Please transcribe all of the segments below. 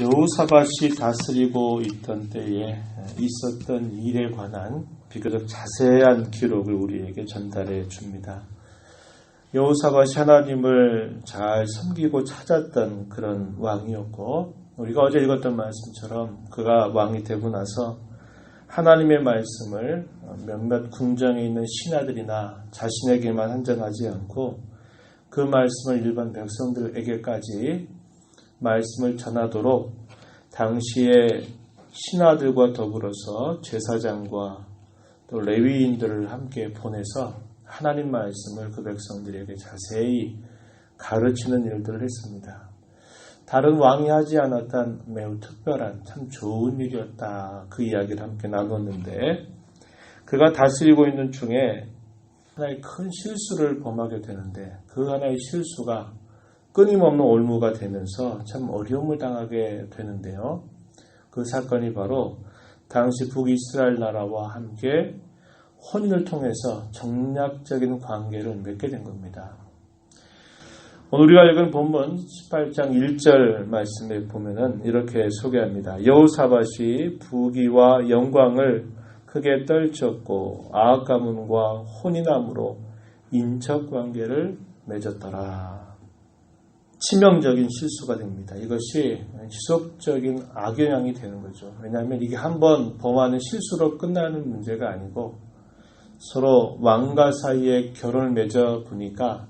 여호사밧이 다스리고 있던 때에 있었던 일에 관한 비교적 자세한 기록을 우리에게 전달해 줍니다. 여호사밧이 하나님을 잘 섬기고 찾았던 그런 왕이었고 우리가 어제 읽었던 말씀처럼 그가 왕이 되고 나서 하나님의 말씀을 몇몇 궁정에 있는 신하들이나 자신에게만 한정하지 않고 그 말씀을 일반 백성들에게까지 말씀을 전하도록 당시에 신하들과 더불어서 제사장과 또 레위인들을 함께 보내서 하나님 말씀을 그 백성들에게 자세히 가르치는 일들을 했습니다. 다른 왕이 하지 않았던 매우 특별한 참 좋은 일이었다. 그 이야기를 함께 나눴는데 그가 다스리고 있는 중에 하나의 큰 실수를 범하게 되는데 그 하나의 실수가 끊임없는 올무가 되면서 참 어려움을 당하게 되는데요. 그 사건이 바로 당시 북이스라엘 나라와 함께 혼인을 통해서 정략적인 관계를 맺게 된 겁니다. 오늘 우리가 읽은 본문 18장 1절 말씀에 보면은 이렇게 소개합니다. 여호사밧이 부귀와 영광을 크게 떨쳤고 아합 가문과 혼인함으로 인척 관계를 맺었더라. 치명적인 실수가 됩니다. 이것이 지속적인 악영향이 되는 거죠. 왜냐하면 이게 한 번 범하는 실수로 끝나는 문제가 아니고 서로 왕과 사이에 결혼을 맺어 보니까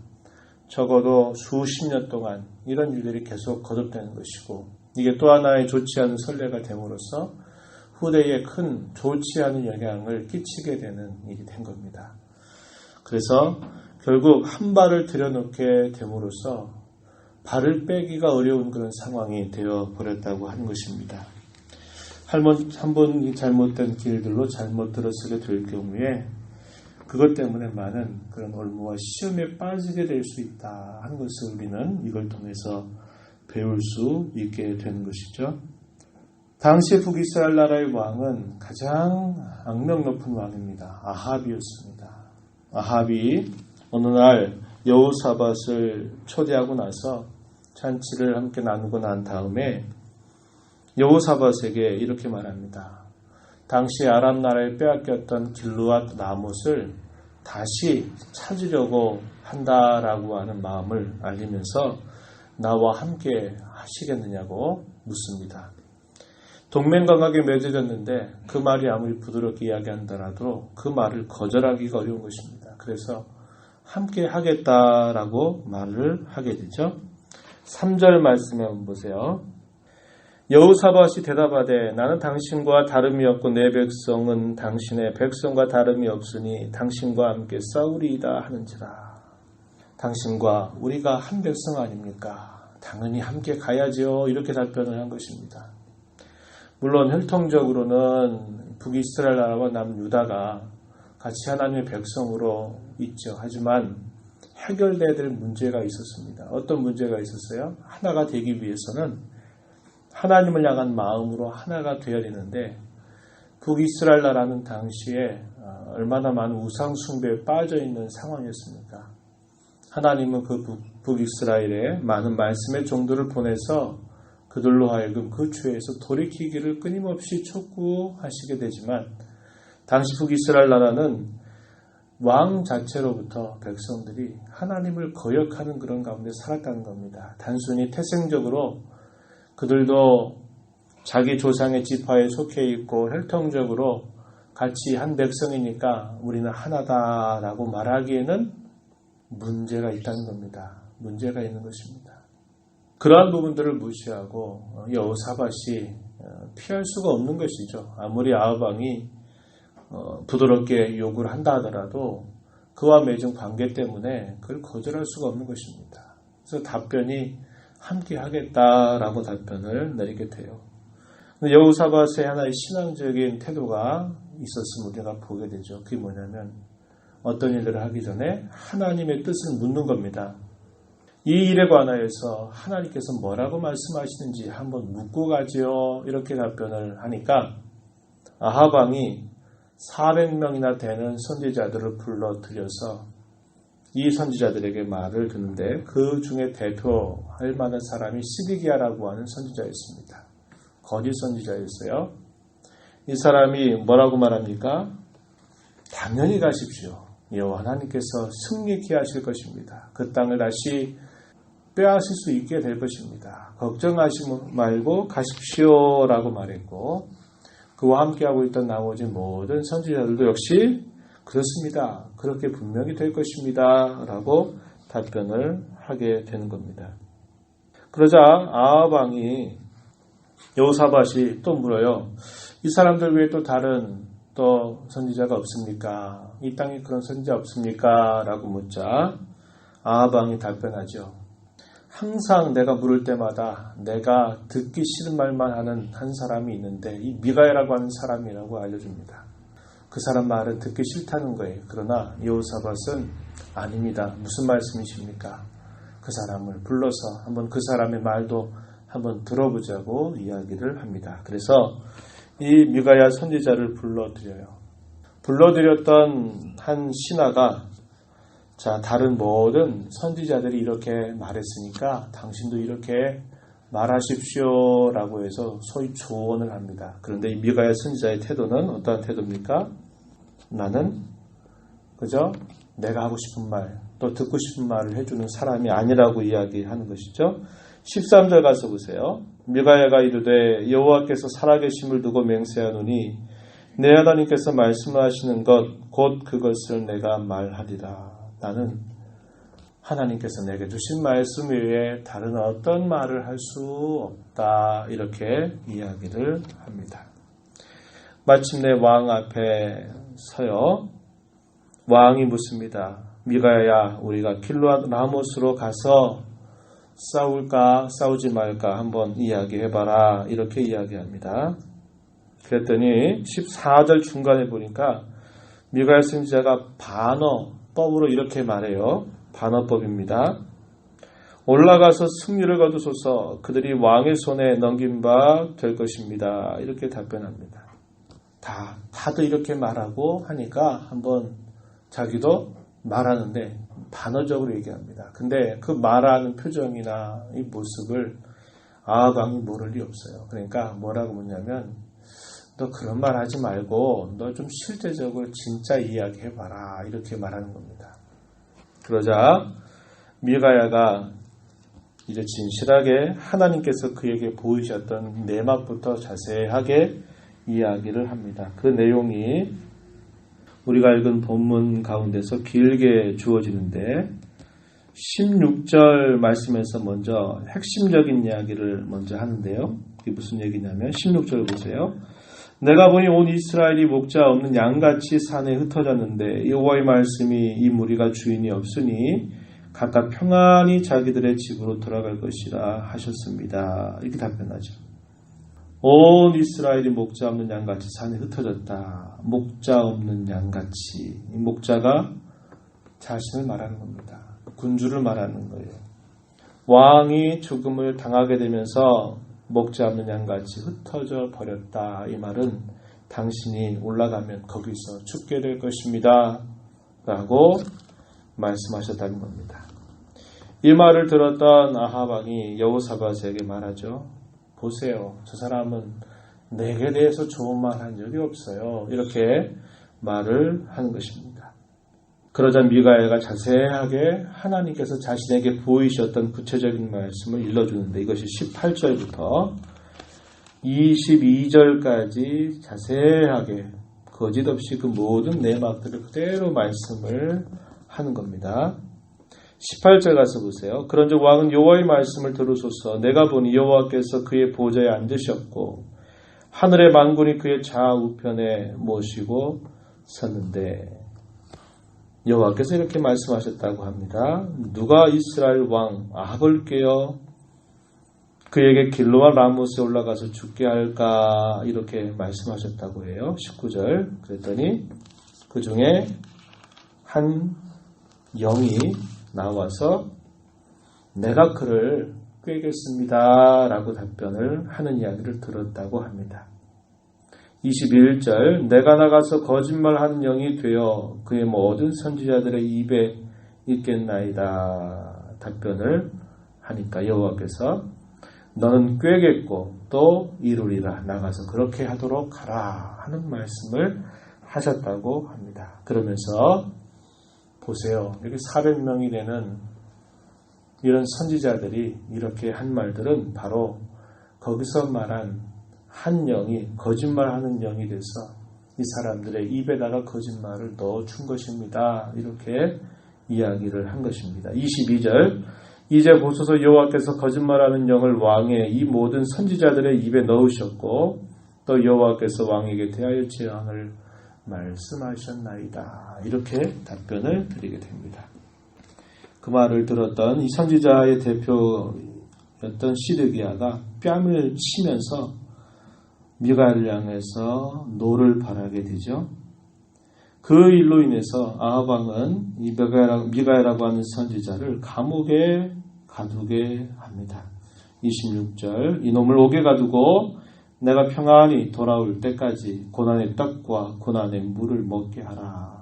적어도 수십 년 동안 이런 일들이 계속 거듭되는 것이고 이게 또 하나의 좋지 않은 선례가 됨으로써 후대에 큰 좋지 않은 영향을 끼치게 되는 일이 된 겁니다. 그래서 결국 한 발을 들여놓게 됨으로써 발을 빼기가 어려운 그런 상황이 되어 버렸다고 하는 것입니다. 한번 잘못된 길들로 잘못 들어서게 될 경우에 그것 때문에 많은 그런 올무와 시험에 빠지게 될 수 있다 하는 것을 우리는 이걸 통해서 배울 수 있게 되는 것이죠. 당시 북이스라엘 나라의 왕은 가장 악명 높은 왕입니다. 아합이었습니다. 아합이 어느 날 여우사밧을 초대하고 나서 잔치를 함께 나누고 난 다음에 여우사밧에게 이렇게 말합니다. 당시 아람 나라에 빼앗겼던 길루앗 나못을 다시 찾으려고 한다라고 하는 마음을 알리면서 나와 함께 하시겠느냐고 묻습니다. 동맹관계에 맺어졌는데 그 말이 아무리 부드럽게 이야기한다라도 그 말을 거절하기가 어려운 것입니다. 그래서 함께 하겠다라고 말을 하게 되죠. 3절 말씀에 한번 보세요. 여우사밧이 대답하되 나는 당신과 다름이 없고 내 백성은 당신의 백성과 다름이 없으니 당신과 함께 싸우리이다 하는지라. 당신과 우리가 한 백성 아닙니까? 당연히 함께 가야지요. 이렇게 답변을 한 것입니다. 물론 혈통적으로는 북이스라엘 나라와 남유다가 같이 하나님의 백성으로 있죠. 하지만 해결돼야 될 문제가 있었습니다. 어떤 문제가 있었어요? 하나가 되기 위해서는 하나님을 향한 마음으로 하나가 되어야 되는데 북이스라엘 나라는 당시에 어, 얼마나 많은 우상 숭배에 빠져 있는 상황이었습니까? 하나님은 그 북이스라엘에 많은 말씀의 종들을 보내서 그들로 하여금 그 죄에서 돌이키기를 끊임없이 촉구하시게 되지만 당시 북이스라엘 나라는 왕 자체로부터 백성들이 하나님을 거역하는 그런 가운데 살았다는 겁니다. 단순히 태생적으로 그들도 자기 조상의 지파에 속해 있고 혈통적으로 같이 한 백성이니까 우리는 하나다라고 말하기에는 문제가 있다는 겁니다. 문제가 있는 것입니다. 그러한 부분들을 무시하고 여호사밧이 어, 피할 수가 없는 것이죠. 아무리 아우방이 어, 부드럽게 요구를 한다 하더라도 그와 맺은 관계 때문에 그걸 거절할 수가 없는 것입니다. 그래서 답변이 함께 하겠다라고 답변을 내리게 돼요. 여우사밧의 하나의 신앙적인 태도가 있었음을 우리가 보게 되죠. 그게 뭐냐면 어떤 일들을 하기 전에 하나님의 뜻을 묻는 겁니다. 이 일에 관하여서 하나님께서 뭐라고 말씀하시는지 한번 묻고 가지요. 이렇게 답변을 하니까 아하방이 400명이나 되는 선지자들을 불러들여서 이 선지자들에게 말을 듣는데 그 중에 대표할 만한 사람이 시디기아라고 하는 선지자였습니다. 거짓 선지자였어요. 이 사람이 뭐라고 말합니까? 당연히 가십시오. 여호와 하나님께서 승리케 하실 것입니다. 그 땅을 다시 빼앗을 수 있게 될 것입니다. 걱정하지 말고 가십시오라고 말했고 그와 함께하고 있던 나머지 모든 선지자들도 역시 그렇습니다. 그렇게 분명히 될 것입니다. 라고 답변을 하게 되는 겁니다. 그러자 아하방이 여호사밭이 또 물어요. 이 사람들 외에 또 다른 또 선지자가 없습니까? 이 땅에 그런 선지자 없습니까? 라고 묻자 아하방이 답변하죠. 항상 내가 물을 때마다 내가 듣기 싫은 말만 하는 한 사람이 있는데 이 미가야라고 하는 사람이라고 알려줍니다. 그 사람 말은 듣기 싫다는 거예요. 그러나 여호사밧은 아닙니다. 무슨 말씀이십니까? 그 사람을 불러서 한번 그 사람의 말도 한번 들어보자고 이야기를 합니다. 그래서 이 미가야 선지자를 불러드려요. 불러드렸던 한 신하가 자 다른 모든 선지자들이 이렇게 말했으니까 당신도 이렇게 말하십시오 라고 해서 소위 조언을 합니다. 그런데 이 미가야 선지자의 태도는 어떠한 태도입니까? 나는 그저 내가 하고 싶은 말, 또 듣고 싶은 말을 해주는 사람이 아니라고 이야기하는 것이죠. 13절 가서 보세요. 미가야가 이르되 여호와께서 살아계심을 두고 맹세하노니 내 하나님께서 말씀하시는 것 곧 그것을 내가 말하리라. 나는 하나님께서 내게 주신 말씀 외에 다른 어떤 말을 할 수 없다. 이렇게 이야기를 합니다. 마침내 왕 앞에 서요. 왕이 묻습니다. 미가야, 우리가 킬로앗 라모스로 가서 싸울까, 싸우지 말까 한번 이야기해봐라. 이렇게 이야기합니다. 그랬더니 14절 중간에 보니까 미가야 선지자가 반어 법으로 이렇게 말해요. 반어법입니다. 올라가서 승리를 거두소서 그들이 왕의 손에 넘긴 바 될 것입니다. 이렇게 답변합니다. 다, 다들 이렇게 말하고 하니까 한번 자기도 말하는데 반어적으로 얘기합니다. 근데 그 말하는 표정이나 이 모습을 아방이 모를 리 없어요. 그러니까 뭐라고 묻냐면 너 그런 말 하지 말고 너 좀 실제적으로 진짜 이야기 해봐라. 이렇게 말하는 겁니다. 그러자 미가야가 이제 진실하게 하나님께서 그에게 보이셨던 내막부터 자세하게 이야기를 합니다. 그 내용이 우리가 읽은 본문 가운데서 길게 주어지는데 16절 말씀에서 먼저 핵심적인 이야기를 먼저 하는데요. 이게 무슨 얘기냐면 16절 보세요. 내가 보니 온 이스라엘이 목자 없는 양같이 산에 흩어졌는데 여호와의 말씀이 이 무리가 주인이 없으니 각각 평안히 자기들의 집으로 돌아갈 것이라 하셨습니다. 이렇게 답변하죠. 온 이스라엘이 목자 없는 양같이 산에 흩어졌다. 목자 없는 양같이. 이 목자가 자신을 말하는 겁니다. 군주를 말하는 거예요. 왕이 죽음을 당하게 되면서 목자 없는 양같이 흩어져 버렸다. 이 말은 당신이 올라가면 거기서 죽게 될 것입니다. 라고 말씀하셨다는 겁니다. 이 말을 들었던 아하방이 여호사밧에게 말하죠. 보세요. 저 사람은 내게 대해서 좋은 말 한 적이 없어요. 이렇게 말을 하는 것입니다. 그러자 미가엘가 자세하게 하나님께서 자신에게 보이셨던 구체적인 말씀을 일러주는데 이것이 18절부터 22절까지 자세하게 거짓 없이 그 모든 내막들을 그대로 말씀을 하는 겁니다. 18절 가서 보세요. 그런즉 왕은 여호와의 말씀을 들으소서 내가 보니 여호와께서 그의 보좌에 앉으셨고 하늘의 만군이 그의 좌우편에 모시고 섰는데 여호와께서 이렇게 말씀하셨다고 합니다. 누가 이스라엘 왕 아합을 깨어 그에게 길로와 라모스에 올라가서 죽게 할까 이렇게 말씀하셨다고 해요. 19절 그랬더니 그 중에 한 영이 나와서 내가 그를 꿰겠습니다. 라고 답변을 하는 이야기를 들었다고 합니다. 21절 내가 나가서 거짓말하는 영이 되어 그의 모든 선지자들의 입에 있겠나이다. 답변을 하니까 여호와께서 너는 꿰겠고 또 이루리라 나가서 그렇게 하도록 하라 하는 말씀을 하셨다고 합니다. 그러면서 보세요. 여기 400명이 되는 이런 선지자들이 이렇게 한 말들은 바로 거기서 말한 한 영이 거짓말하는 영이 돼서 이 사람들의 입에다가 거짓말을 넣어준 것입니다. 이렇게 이야기를 한 것입니다. 22절 이제 보소서 여호와께서 거짓말하는 영을 왕의 이 모든 선지자들의 입에 넣으셨고 또 여호와께서 왕에게 대하여 재앙을 말씀하셨나이다. 이렇게 답변을 드리게 됩니다. 그 말을 들었던 이 선지자의 대표였던 시드기야가 뺨을 치면서 미가엘을 향해서 노를 바라게 되죠. 그 일로 인해서 아하방은 이 미가엘라고 하는 선지자를 감옥에 가두게 합니다. 26절 이놈을 옥에 가두고 내가 평안히 돌아올 때까지 고난의 떡과 고난의 물을 먹게 하라.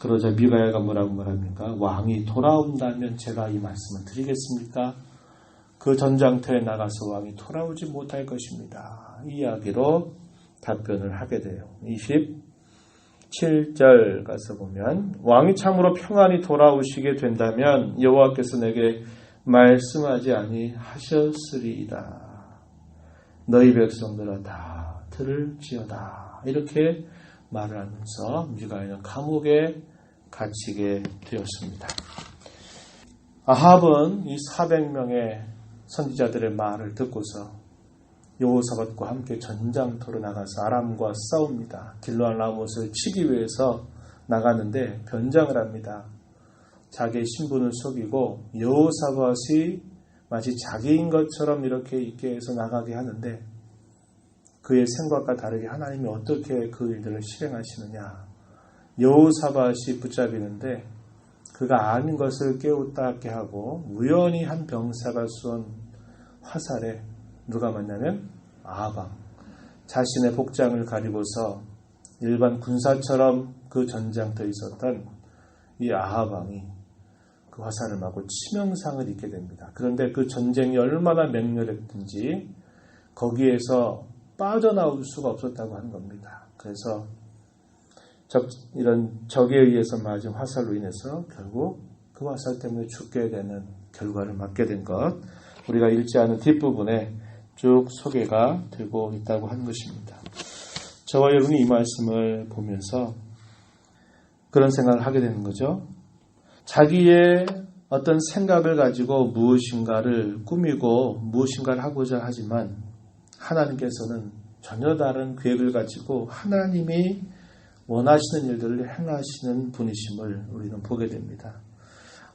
그러자 미가야가 뭐라고 말합니까? 왕이 돌아온다면 제가 이 말씀을 드리겠습니까? 그 전장터에 나가서 왕이 돌아오지 못할 것입니다. 이 이야기로 답변을 하게 돼요. 27절 가서 보면 왕이 참으로 평안히 돌아오시게 된다면 여호와께서 내게 말씀하지 아니하셨으리이다. 너희 백성들아 다 들을지어다. 이렇게 말을 하면서 미가야는 감옥에 갇히게 되었습니다. 아합은 이 400명의 선지자들의 말을 듣고서 여호사밧과 함께 전장터로 나가서 아람과 싸웁니다. 길로한 라못을 치기 위해서 나가는데 변장을 합니다. 자기의 신분을 속이고 여호사밧이 마치 자기인 것처럼 이렇게 있게 해서 나가게 하는데 그의 생각과 다르게 하나님이 어떻게 그 일들을 실행하시느냐 여호사밧이 붙잡이는데 그가 아닌 것을 깨우다게 하고 우연히 한 병사가 쏜 화살에 누가 맞냐면 아방 자신의 복장을 가리고서 일반 군사처럼 그 전장터에 있었던 이 아하방이 그 화살을 맞고 치명상을 입게 됩니다. 그런데 그 전쟁이 얼마나 맹렬했든지 거기에서 빠져나올 수가 없었다고 하는 겁니다. 그래서 적, 이런 적에 의해서 맞은 화살로 인해서 결국 그 화살 때문에 죽게 되는 결과를 맞게 된 것, 우리가 읽지 않은 뒷부분에 쭉 소개가 되고 있다고 하는 것입니다. 저와 여러분이 이 말씀을 보면서 그런 생각을 하게 되는 거죠. 자기의 어떤 생각을 가지고 무엇인가를 꾸미고 무엇인가를 하고자 하지만 하나님께서는 전혀 다른 계획을 가지고 하나님이 원하시는 일들을 행하시는 분이심을 우리는 보게 됩니다.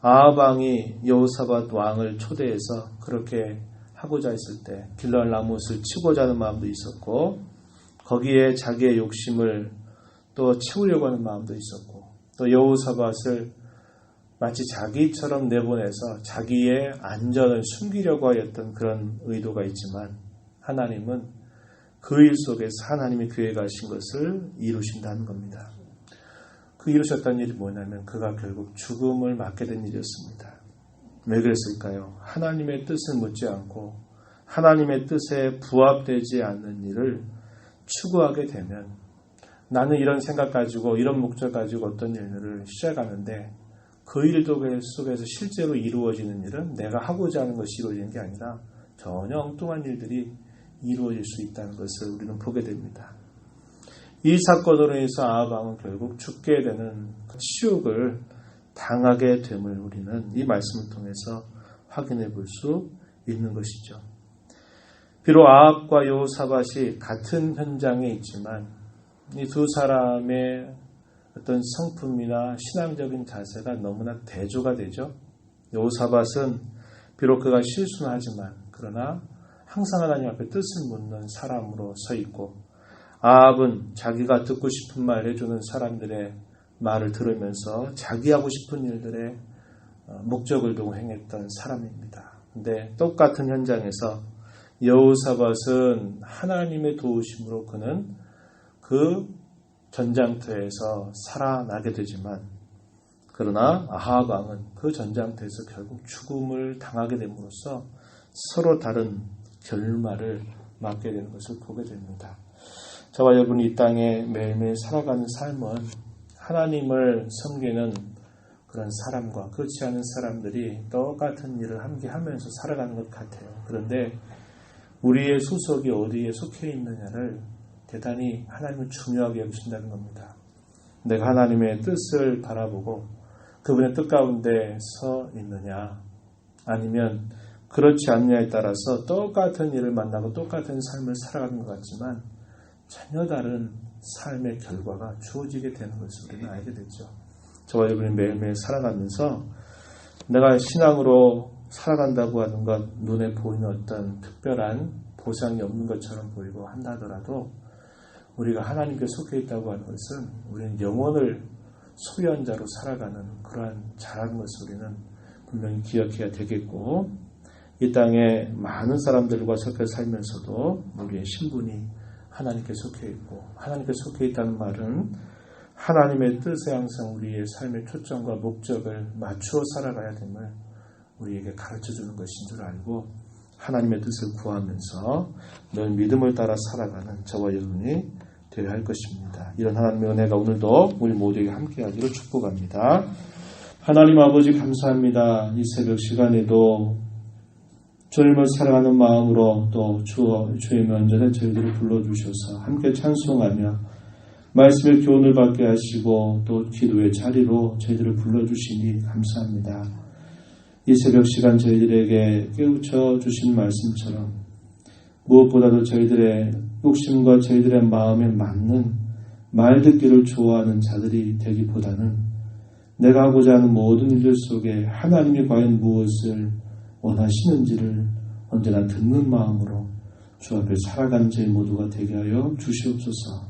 아방이 여호사밧 왕을 초대해서 그렇게 하고자 했을 때 길랄 라못을 치고자 하는 마음도 있었고 거기에 자기의 욕심을 또 채우려고 하는 마음도 있었고 또 여호사밧을 마치 자기처럼 내보내서 자기의 안전을 숨기려고 하였던 그런 의도가 있지만 하나님은 그 일 속에서 하나님이 계획하신 것을 이루신다는 겁니다. 그 이루셨다는 일이 뭐냐면 그가 결국 죽음을 맞게 된 일이었습니다. 왜 그랬을까요? 하나님의 뜻을 묻지 않고 하나님의 뜻에 부합되지 않는 일을 추구하게 되면 나는 이런 생각 가지고 이런 목적 가지고 어떤 일들을 시작하는데 그 일도 속에서 실제로 이루어지는 일은 내가 하고자 하는 것이 이루어지는 게 아니라 전혀 엉뚱한 일들이 이루어질 수 있다는 것을 우리는 보게 됩니다. 이 사건으로 인해서 아하방은 결국 죽게 되는 치욕을 당하게 됨을 우리는 이 말씀을 통해서 확인해 볼 수 있는 것이죠. 비록 아합과 요사밭이 같은 현장에 있지만 이 두 사람의 어떤 성품이나 신앙적인 자세가 너무나 대조가 되죠. 요사밭은 비록 그가 실수는 하지만 그러나 항상 하나님 앞에 뜻을 묻는 사람으로 서 있고 아합은 자기가 듣고 싶은 말 해주는 사람들의 말을 들으면서 자기 하고 싶은 일들의 어, 목적을 두고 행했던 사람입니다. 근데 똑같은 현장에서 여우사밧은 하나님의 도우심으로 그는 그 전장터에서 살아나게 되지만 그러나 아하방은 그 전장터에서 결국 죽음을 당하게 됨으로써 서로 다른 결말을 맞게 되는 것을 보게 됩니다. 저와 여러분이 이 땅에 매일매일 살아가는 삶은 하나님을 섬기는 그런 사람과 그렇지 않은 사람들이 똑같은 일을 함께 하면서 살아가는 것 같아요. 그런데 우리의 수속이 어디에 속해 있느냐를 대단히 하나님은 중요하게 여기신다는 겁니다. 내가 하나님의 뜻을 바라보고 그분의 뜻 가운데 서 있느냐 아니면 그렇지 않느냐에 따라서 똑같은 일을 만나고 똑같은 삶을 살아가는 것 같지만 전혀 다른 삶의 결과가 주어지게 되는 것을 우리는 알게 되죠. 저와 여러분이 매일매일 살아가면서 내가 신앙으로 살아간다고 하는 것 눈에 보이는 어떤 특별한 보상이 없는 것처럼 보이고 한다 하더라도 우리가 하나님께 속해 있다고 하는 것은 우리는 영혼을 소유한 자로 살아가는 그러한 잘한 것을 우리는 분명히 기억해야 되겠고 이 땅에 많은 사람들과 섞여 살면서도 우리의 신분이 하나님께 속해 있고 하나님께 속해 있다는 말은 하나님의 뜻에 항상 우리의 삶의 초점과 목적을 맞추어 살아가야 됨을 우리에게 가르쳐 주는 것인 줄 알고 하나님의 뜻을 구하면서 늘 믿음을 따라 살아가는 저와 여러분이 되어야 할 것입니다. 이런 하나님의 은혜가 오늘도 우리 모두에게 함께하기를 축복합니다. 하나님 아버지 감사합니다. 이 새벽 시간에도 주님을 사랑하는 마음으로 또 주, 주의 면전에 저희들을 불러주셔서 함께 찬송하며 말씀의 교훈을 받게 하시고 또 기도의 자리로 저희들을 불러주시니 감사합니다. 이 새벽 시간 저희들에게 깨우쳐 주신 말씀처럼 무엇보다도 저희들의 욕심과 저희들의 마음에 맞는 말 듣기를 좋아하는 자들이 되기보다는 내가 하고자 하는 모든 일들 속에 하나님이 과연 무엇을 원하시는지를 언제나 듣는 마음으로 주 앞에 살아가는 저희 모두가 되게 하여 주시옵소서.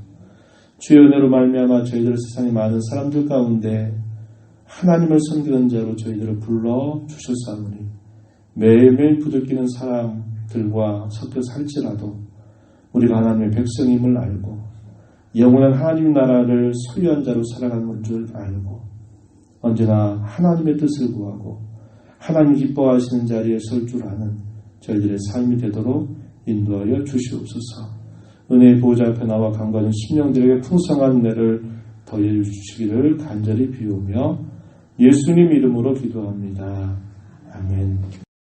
주의 은혜로 말미암아 저희들 세상에 많은 사람들 가운데 하나님을 섬기는 자로 저희들을 불러 주셨사오니 매일매일 부들기는 사람들과 섞여 살지라도 우리가 하나님의 백성임을 알고 영원한 하나님 나라를 소유한 자로 살아가는 줄 알고 언제나 하나님의 뜻을 구하고 하나님 기뻐하시는 자리에 설 줄 아는 저희들의 삶이 되도록 인도하여 주시옵소서. 은혜의 보호자 앞에 나와 강가는 심령들에게 풍성한 은혜를 더해 주시기를 간절히 비우며 예수님 이름으로 기도합니다. 아멘.